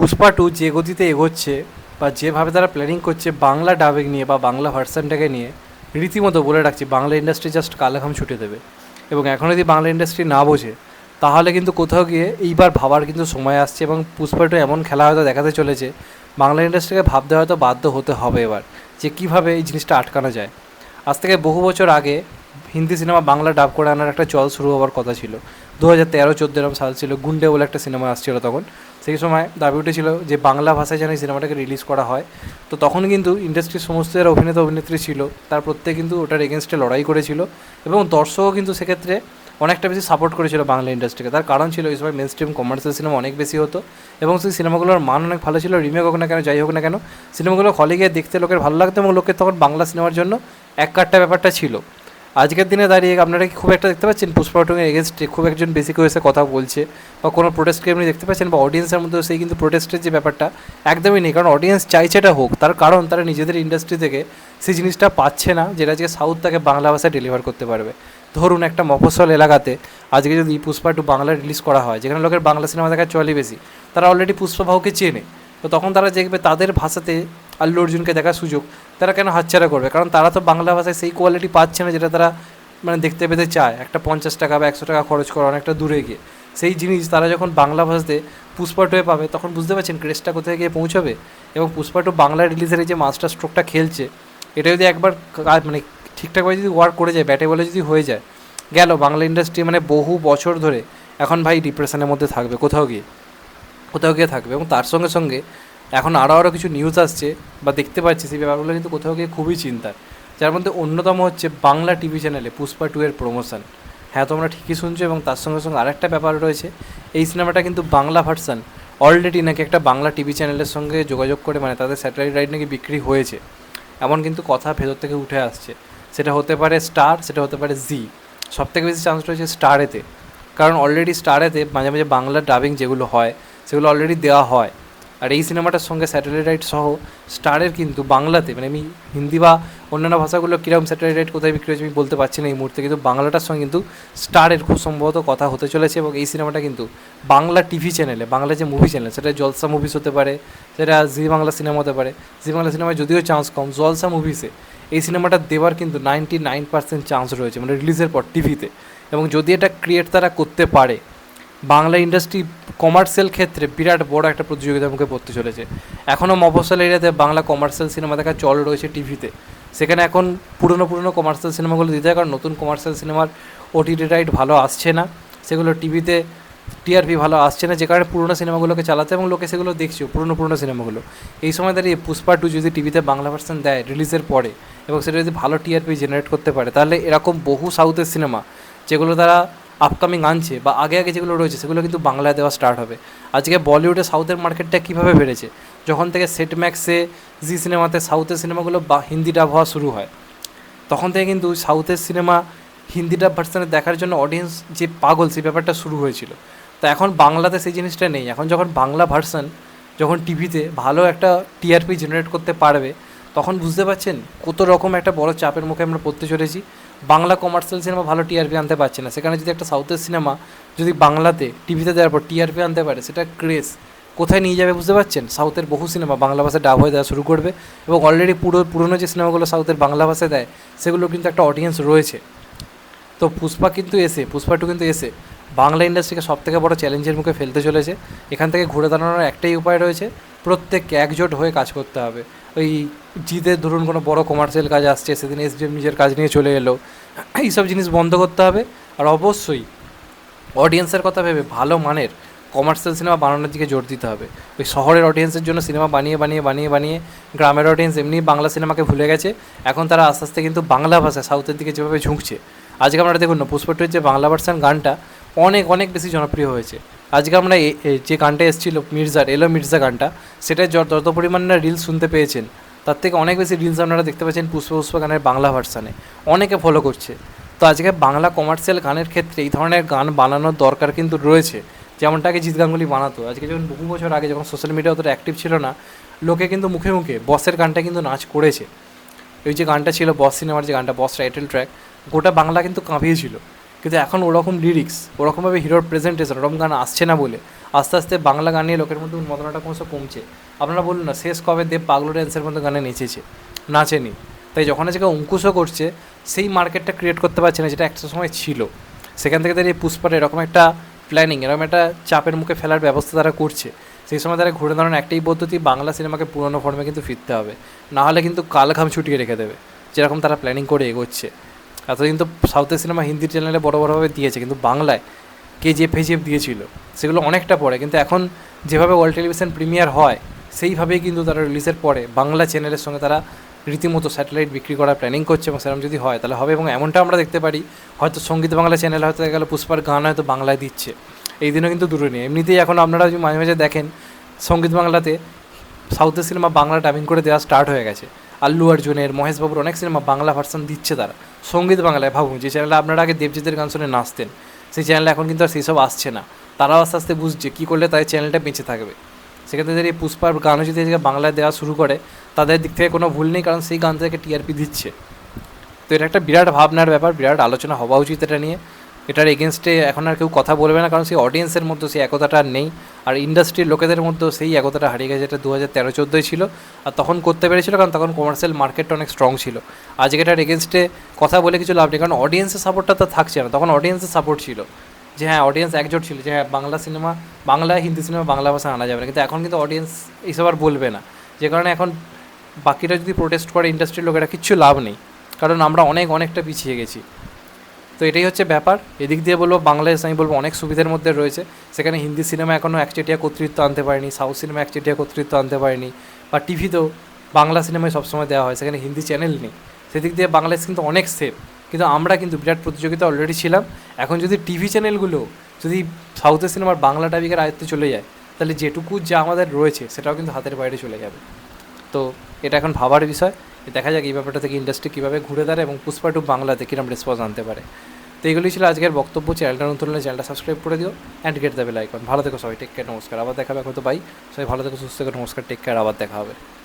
Pushpa two যে গতিতে এগোচ্ছে বা যেভাবে তারা প্ল্যানিং করছে বাংলা ডাবিং নিয়ে বা বাংলা ভার্সানটাকে নিয়ে, রীতিমতো বলে রাখছি, বাংলা ইন্ডাস্ট্রি জাস্ট কালাঘাম ছুটে দেবে। এবং এখন যদি বাংলা ইন্ডাস্ট্রি না বোঝে, তাহলে কিন্তু কোথাও গিয়ে এইবার ভাবার কিন্তু সময় আসছে এবং পুষ্পা টু এমন খেলা হয়তো দেখাতে চলেছে, বাংলা ইন্ডাস্ট্রিকে ভাবতে হয়তো বাধ্য হতে হবে এবার, যে কীভাবে এই জিনিসটা আটকানো যায়। আজ থেকে বহু বছর আগে হিন্দি সিনেমা বাংলা ডাব করে আনার একটা চল শুরু হওয়ার কথা ছিল। দু হাজার তেরো চোদ্দ সাল ছিল, গুন্ডে বলে একটা সিনেমা আসছিল তখন। সেই সময় দাবি উঠেছিল যে বাংলা ভাষায় যেন এই সিনেমাটাকে রিলিজ করা হয়। তো তখন কিন্তু ইন্ডাস্ট্রির সমস্ত যারা অভিনেতা, অভিনেত্রী ছিল। তার প্রত্যেকে কিন্তু ওটার এগেনস্টে লড়াই করেছিল এবং দর্শকও কিন্তু সেক্ষেত্রে অনেকটা বেশি সাপোর্ট করেছিল বাংলা ইন্ডাস্ট্রিকে তার কারণ ছিল ওই সময় মেন স্ট্রিম কমার্শিয়াল সিনেমা অনেক বেশি হতো এবং সেই সিনেমাগুলোর মান অনেক ভালো ছিল। রিমেক হোক না কেন, যাই হোক না কেন সিনেমাগুলো হলে গিয়ে দেখতে লোকের ভালো লাগতো এবং লোকের তখন বাংলা সিনেমার জন্য এক কাট্টা ব্যাপারটা ছিল। আজকের দিনে দাঁড়িয়ে আপনারা কি খুব একটা দেখতে পাচ্ছেন? পুষ্পা টুঙের এগেনস্টে খুব একজন বেশি করে এসে কথা বলছে বা কোনো প্রোটেস্টকে আপনি দেখতে পাচ্ছেন বা অডিয়েন্সের মধ্যে সেই কিন্তু প্রোটেস্টের যে ব্যাপারটা একদমই নেই। কারণ অডিয়েন্স চাইছে এটা হোক। তার কারণ তারা নিজেদের ইন্ডাস্ট্রি থেকে সেই জিনিসটা পাচ্ছে না যেটা আজকে সাউথ তাকে বাংলা ভাষায় ডেলিভার করতে পারবে। ধরুন একটা মফস্বল এলাকাতে আজকে যদি পুষ্পা টু বাংলা রিলিজ করা হয়, যেখানে লোকের বাংলা সিনেমা দেখা চলে বেশি, তারা অলরেডি পুষ্পা বাহুকে চেনে। তো তখন তারা দেখবে তাদের ভাষাতে আল্লু অর্জুনকে দেখার সুযোগ, তারা কেন হাতছাড়া করবে? কারণ তারা তো বাংলা ভাষায় সেই কোয়ালিটি পাচ্ছে না যেটা তারা মানে দেখতে পেতে চায়। একটা পঞ্চাশ টাকা বা একশো টাকা খরচ করে অনেকটা দূরে গিয়ে। সেই জিনিস তারা যখন বাংলা ভাষাতে পুষ্পা টুয়ে পাবে, তখন বুঝতে পারছেন ক্রেজটা কোথায় গিয়ে পৌঁছাবে। এবং পুষ্পা টু বাংলা রিলিজের এই যে মাস্টার স্ট্রোকটা খেলছে, এটা যদি একবার মানে ঠিকঠাকভাবে যদি ওয়ার্ক করে যায় ব্যাটে বলে যদি হয়ে যায়, গেল বাংলা ইন্ডাস্ট্রি মানে বহু বছর ধরে, এখন ভাই ডিপ্রেশনের মধ্যে থাকবে, কোথাও গিয়ে। কোথাও গিয়ে থাকবে। এবং তার সঙ্গে সঙ্গে এখন আরও আরও কিছু নিউজ আসছে বা দেখতে পাচ্ছি সেই ব্যাপারগুলো কিন্তু কোথাও গিয়ে খুবই চিন্তার। যার মধ্যে অন্যতম হচ্ছে বাংলা টিভি চ্যানেলে পুষ্পা টু এর প্রমোশন হ্যাঁ তোমরা ঠিকই শুনছো এবং তার সঙ্গে সঙ্গে আরেকটা ব্যাপার রয়েছে। এই সিনেমাটা কিন্তু বাংলা ভার্সান অলরেডি নাকি একটা বাংলা টিভি চ্যানেলের সঙ্গে যোগাযোগ করে মানে তাদের স্যাটেলাইট রাইট নাকি বিক্রি হয়েছে। এমন কিন্তু কথা ভেতর থেকে উঠে আসছে। সেটা হতে পারে স্টার সেটা হতে পারে জি সব থেকে বেশি চান্স রয়েছে স্টারেতে কারণ অলরেডি স্টারেতে মাঝে মাঝে বাংলা ডাবিং যেগুলো হয়, সেগুলো অলরেডি দেওয়া হয়। আর এই সিনেমাটার সঙ্গে স্যাটেলাইট সহ স্টারের কিন্তু বাংলাতে মানে আমি হিন্দি বা অন্যান্য ভাষাগুলো কীরকম স্যাটেলাইট কোথায় বিক্রি হয়েছে আমি বলতে পারছি না এই মুহূর্তে, কিন্তু বাংলাটার সঙ্গে কিন্তু স্টারের খুব সম্ভবত কথা হতে চলেছে এবং এই সিনেমাটা কিন্তু বাংলা টিভি চ্যানেলে, বাংলা যে মুভি চ্যানেল সেটা জলসা মুভিস হতে পারে, সেটা জি বাংলা সিনেমা হতে পারে, জি বাংলা সিনেমায় যদিও চান্স কম, জলসা মুভিসে এই সিনেমাটা দেওয়ার কিন্তু নাইনটি নাইন পার্সেন্ট চান্স রয়েছে মানে রিলিজের পর টিভিতে এবং যদি এটা ক্রিয়েট তারা করতে পারে বাংলা ইন্ডাস্ট্রি কমার্শিয়াল ক্ষেত্রে বিরাট বড় একটা প্রতিযোগিতার মুখে পড়তে চলেছে। এখনও মফস্বল এরিয়াতে বাংলা কমার্শিয়াল সিনেমা দেখার চল রয়েছে টিভিতে। সেখানে এখন পুরনো পুরনো কমার্শিয়াল সিনেমাগুলো দিতে কারণ নতুন কমার্শিয়াল সিনেমার ওটিটি রাইট ভালো আসছে না। সেগুলো টিভিতে টিআরপি ভালো আসছে না, যে কারণে পুরনো সিনেমাগুলোকে চালাতে এবং লোকে সেগুলো দেখছেও, পুরনো পুরনো সিনেমাগুলো। এই সময় দাঁড়িয়ে পুষ্পা টু যদি টিভিতে বাংলা ভার্সন দেয় রিলিজের পরে এবং সেটা যদি ভালো টিআরপি জেনারেট করতে পারে, তাহলে এরকম বহু সাউথের সিনেমা, যেগুলো তারা আপকামিং আনছে বা আগে আগে যেগুলো রয়েছে, সেগুলো কিন্তু বাংলায় দেওয়া স্টার্ট হবে। আজকে বলিউডে সাউথের মার্কেটটা কীভাবে বেড়েছে? যখন থেকে সেট ম্যাক্সে জি সিনেমাতে সাউথের সিনেমাগুলো বা হিন্দি ডাব হওয়া শুরু হয়, তখন থেকে কিন্তু সাউথের সিনেমা হিন্দি ডাব ভার্সানে দেখার জন্য অডিয়েন্স যে পাগল, সেই ব্যাপারটা শুরু হয়েছিল। তো এখন বাংলাতে সেই জিনিসটা নেই। এখন যখন বাংলা ভার্সান যখন টিভিতে ভালো একটা টিআরপি জেনারেট করতে পারবে, তখন বুঝতে পারছেন কত রকম একটা বড় চাপের মুখে আমরা পড়তে চলেছি। বাংলা কমার্শিয়াল সিনেমা ভালো টিআরপি আনতে পারছে না। সেখানে যদি একটা সাউথের সিনেমা যদি বাংলাতে টিভিতে দেওয়ার পর টিআরপি আনতে পারে, সেটা ক্রেজ কোথায় নিয়ে যাবে বুঝতে পারছেন? সাউথের বহু সিনেমা বাংলা ভাষায় ডাব হয়ে দেওয়া শুরু করবে এবং অলরেডি পুরো, পুরনো যে সিনেমাগুলো সাউথের বাংলা ভাষায় দেয়, সেগুলো কিন্তু একটা অডিয়েন্স রয়েছে। তো পুষ্পা কিন্তু এসে, পুষ্পা টু কিন্তু এসে বাংলা ইন্ডাস্ট্রিকে সব থেকে বড় চ্যালেঞ্জের মুখে ফেলতে চলেছে। এখান থেকে ঘুরে দাঁড়ানোর একটাই উপায় রয়েছে, প্রত্যেককে একজোট হয়ে কাজ করতে হবে। ওই জিদের ধরুন কোনো বড় কমার্শিয়াল কাজ আসছে, সেদিন এসডিএম নিজের কাজ নিয়ে চলে এলো। এইসব জিনিস বন্ধ করতে হবে। আর অবশ্যই অডিয়েন্সের কথা ভেবে ভালো মানের কমার্শিয়াল সিনেমা বানানোর দিকে জোর দিতে হবে। ওই শহরের অডিয়েন্সের জন্য সিনেমা বানিয়ে বানিয়ে বানিয়ে বানিয়ে গ্রামের অডিয়েন্স এমনি বাংলা সিনেমাকে ভুলে গেছে। এখন তারা আস্তে আস্তে কিন্তু বাংলা ভাষা সাউথের দিকে যেভাবে ঝুঁকছে। আজকে আমরা দেখুন না পুষ্পটের যে বাংলা ভার্সান গানটা অনেক অনেক বেশি জনপ্রিয় হয়েছে। আজকে আমরা যে গানটা এসেছিল মির্জার, এলো মির্জা গানটা সেটা য- যত পরিমাণে রিলস শুনতে পেয়েছেন, তার থেকে অনেক বেশি রিলস আপনারা দেখতে পাচ্ছেন পুষ্প পুষ্প গানের বাংলা ভার্সানে অনেকে ফলো করছে। তো আজকে বাংলা কমার্শিয়াল গানের ক্ষেত্রে এই ধরনের গান বানানোর দরকার কিন্তু রয়েছে। যেমনটাকে জিৎ গাঙ্গুলি বানাতো। আজকে যখন বহু বছর আগে যখন সোশ্যাল মিডিয়া অতটা অ্যাক্টিভ ছিল না, লোকে কিন্তু মুখে মুখে বসের গানটা কিন্তু নাচ করেছে। ওই যে গানটা ছিল বস সিনেমার যে গানটা, বস টাইটেল ট্র্যাক গোটা বাংলা কিন্তু কাঁপিয়েছিল। কিন্তু এখন ওরকম লিরিক্স ওরকমভাবে হিরোর প্রেজেন্টেশন ওরকম গান আসছে না বলে আস্তে আস্তে বাংলা গান নিয়ে লোকের মধ্যে উন্মাদনাটা ক্রমশ কমছে। আপনারা বলুন না, শেষ কবে দেব পাগলো ড্যান্সের মতো গানে নেচেছে? নাচেনি। তাই যখন আজকে অঙ্কুশও করছে, সেই মার্কেটটা ক্রিয়েট করতে পারছে না, যেটা একটা সময় ছিল। সেখান থেকে তারা এই পুষ্পার এরকম একটা প্ল্যানিং এরকম একটা চাপের মুখে ফেলার ব্যবস্থা তারা করছে। সেই সময় তারা ঘুরে দাঁড়ানোর একটাই পদ্ধতি, বাংলা সিনেমাকে পুরনো ফর্মে কিন্তু ফিরতে হবে। না হলে কিন্তু কালঘাম ছুটিয়ে রেখে দেবে, যেরকম তারা প্ল্যানিং করে এগোচ্ছে। এতদিন তো সাউথের সিনেমা হিন্দি চ্যানেলে বড় বড়োভাবে দিয়েছে, কিন্তু বাংলায় কে যে ফেজিএফ দিয়েছিল। সেগুলো অনেকটা পরে, কিন্তু এখন যেভাবে ওয়ার্ল্ড টেলিভিশন প্রিমিয়ার হয়, সেইভাবেই কিন্তু তারা রিলিজের পরে বাংলা চ্যানেলের সঙ্গে তারা রীতিমতো স্যাটেলাইট বিক্রি করার প্ল্যানিং করছে এবং সেরকম যদি হয়, তাহলে হবে এবং এমনটা আমরা দেখতে পারি, হয়তো সংগীত বাংলা চ্যানেল হয়তো গেলে পুষ্পার গান হয়তো বাংলায় দিচ্ছে। এই দিনও কিন্তু দূরে নেই। এমনিতেই এখন আপনারা মাঝে মাঝে দেখেন, সংগীত বাংলাতে সাউথের সিনেমা বাংলা ডাবিং করে দেওয়া স্টার্ট হয়ে গেছে। আল্লু অর্জুনের, মহেশ বাবুর অনেক সিনেমা বাংলা ভার্সন দিচ্ছে তারা। সংগীত বাংলায় ভাবুন, যে চ্যানেলে আপনারা আগে দেবজিতের গান শুনে নাচতেন, সেই চ্যানেলে এখন কিন্তু আর সেই সব আসছে না। তারাও আস্তে আস্তে বুঝছে, কী করলে তাদের চ্যানেলটা বেঁচে থাকবে। সেক্ষেত্রে যদি পুষ্পার গানও যদি বাংলায় দেওয়া শুরু করে, তাদের দিক থেকে কোনো ভুল নেই, কারণ সেই গান থেকে টিআরপি দিচ্ছে। তো এটা একটা বিরাট ভাবনার ব্যাপার, বিরাট আলোচনা হওয়া উচিত এটা নিয়ে। এটার এগেনস্টে এখন আর কেউ কথা বলবে না, কারণ সেই অডিয়েন্সের মধ্যে সেই একতাটা আর নেই। আর ইন্ডাস্ট্রির লোকেদের মধ্যেও সেই একতাটা হারিয়ে গেছে, যেটা দু হাজার তেরো, চোদ্দোয় ছিল। আর তখন করতে পেরেছিল, কারণ তখন কমার্শিয়াল মার্কেটটা অনেক স্ট্রং ছিল। আজকে এটার এগেনস্টে কথা বলে কিছু লাভ নেই, কারণ অডিয়েন্সের সাপোর্টটা তো থাকছে না। তখন অডিয়েন্সের সাপোর্ট ছিল। যে হ্যাঁ অডিয়েন্স একজোট ছিল, যে হ্যাঁ বাংলা সিনেমা বাংলা হিন্দি সিনেমা বাংলা ভাষা আনা যাবে না। কিন্তু এখন কিন্তু অডিয়েন্স এইসব আর বলবে না। যে কারণে এখন বাকিরা যদি প্রোটেস্ট করে ইন্ডাস্ট্রির লোকেরা, কিচ্ছু লাভ নেই। কারণ আমরা অনেক, অনেকটা পিছিয়ে গেছি। তো এটাই হচ্ছে ব্যাপার। এদিক দিয়ে বলব বাংলাদেশ, আমি বলব অনেক সুবিধার মধ্যে রয়েছে। সেখানে হিন্দি সিনেমা এখনও একচেটিয়া কর্তৃত্ব আনতে পারেনি, সাউথ সিনেমা একচেটিয়া কর্তৃত্ব আনতে পারেনি, বা টিভিতেও বাংলা সিনেমায় সবসময় দেওয়া হয়, সেখানে হিন্দি চ্যানেল নেই। সেদিক দিয়ে বাংলাদেশ কিন্তু অনেক সেফ কিন্তু আমরা কিন্তু বিরাট প্রতিযোগিতা অলরেডি ছিলাম। এখন যদি টিভি চ্যানেলগুলো যদি সাউথের সিনেমার বাংলা টাবিকের আয়ত্তে চলে যায়, তাহলে যেটুকু যা আমাদের রয়েছে, সেটাও কিন্তু হাতের বাইরে চলে যাবে। তো এটা এখন ভাবার বিষয়। দেখা যাক এই ব্যাপারটা থেকে ইন্ডাস্ট্রি কীভাবে ঘুরে দাঁড়ায় এবং পুষ্পা টু বাংলাতে কীরকম রেসপন্স আনতে পারে। তো এগুলি ছিল আজকের বক্তব্য। চ্যানেলটা নতুন হলে চ্যানেলটা সাবস্ক্রাইব করে দিও অ্যান্ড গেট দেবে লাইক ভালো থেকো সবাই টেক কেয়ার নমস্কার। আবার দেখা হবে এখন তো বাই সবাই ভালো থেকো, সুস্থ থেকো, নমস্কার টেক কেয়ার আবার দেখা হবে।